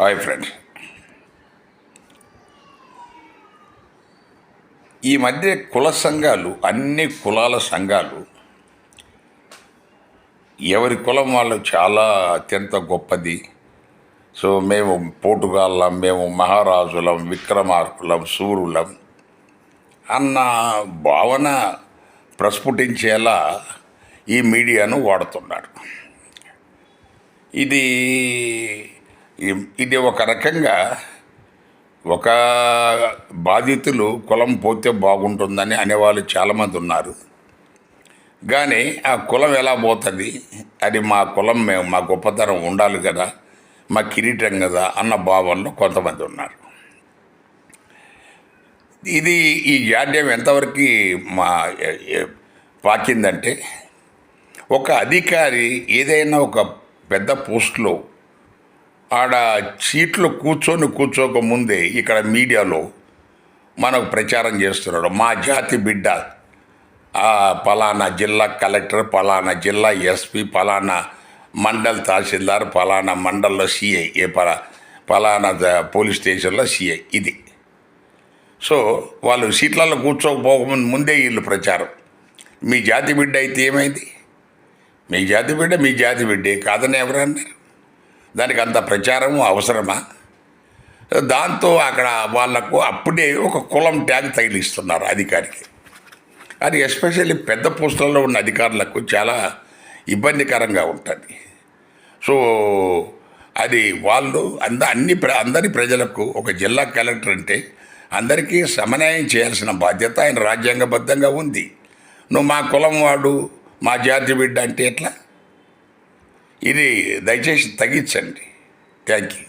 Hi friends ఈ మధ్య కుల సంఘాలు అన్ని కులాల సంఘాలు ఎవరి కులం వాళ్ళు చాలా అత్యంత గొప్పది. సో మేము పోటుగాళ్ళం మేము మహారాజులం విక్రమార్కులం సూరులం అన్న భావన ప్రస్ఫుటించేలా ఈ మీడియాను వాడుతున్నారు. ఇది ఇది ఒక రకంగా ఒక బాధితులు కులం పోతే బాగుంటుందని అనేవాళ్ళు చాలామంది ఉన్నారు. కానీ ఆ కులం ఎలా పోతుంది? అది మా కులం మేము మా గొప్పతనం ఉండాలి కదా మా కిరీటం కదా అన్న భావనలో కొంతమంది ఉన్నారు. ఇది ఈ జాడ్యం ఎంతవరకు మా పాకిందంటే ఒక అధికారి ఏదైనా ఒక పెద్ద పోస్టులో ఆడ సీట్లు కూర్చొని కూర్చోకముందే ఇక్కడ మీడియాలో మనకు ప్రచారం చేస్తున్నాడు. మా జాతి బిడ్డ పలానా జిల్లా కలెక్టర్ పలానా జిల్లా ఎస్పీ పలానా మండల్ తహసీల్దార్ పలానా మండల్లో సిఐ ఏ పలా పలానా పోలీస్ స్టేషన్లో సిఐ ఇది. సో వాళ్ళు సీట్లలో కూర్చోకపోకముందు ముందే వీళ్ళు ప్రచారం. మీ జాతి బిడ్డ అయితే ఏమైంది? మీ జాతి బిడ్డ మీ జాతి బిడ్డే కాదని ఎవరన్నారు? దానికి అంత ప్రచారము అవసరమా? దాంతో అక్కడ వాళ్ళకు అప్పుడే ఒక కులం ట్యాగ్ తగిలిస్తున్నారు అధికారికి. అది ఎస్పెషల్లీ పెద్ద పోస్టులలో ఉన్న అధికారులకు చాలా ఇబ్బందికరంగా ఉంటుంది. సో అది వాళ్ళు అంద అన్ని ప్ర అందరి ప్రజలకు ఒక జిల్లా కలెక్టర్ అంటే అందరికీ సమన్యాయం చేయాల్సిన బాధ్యత ఆయన రాజ్యాంగబద్ధంగా ఉంది. నువ్వు మా కులం వాడు మా జాతి బిడ్డ అంటే ఎట్లా? ఇది దయచేసి తగ్గించండి. Thank you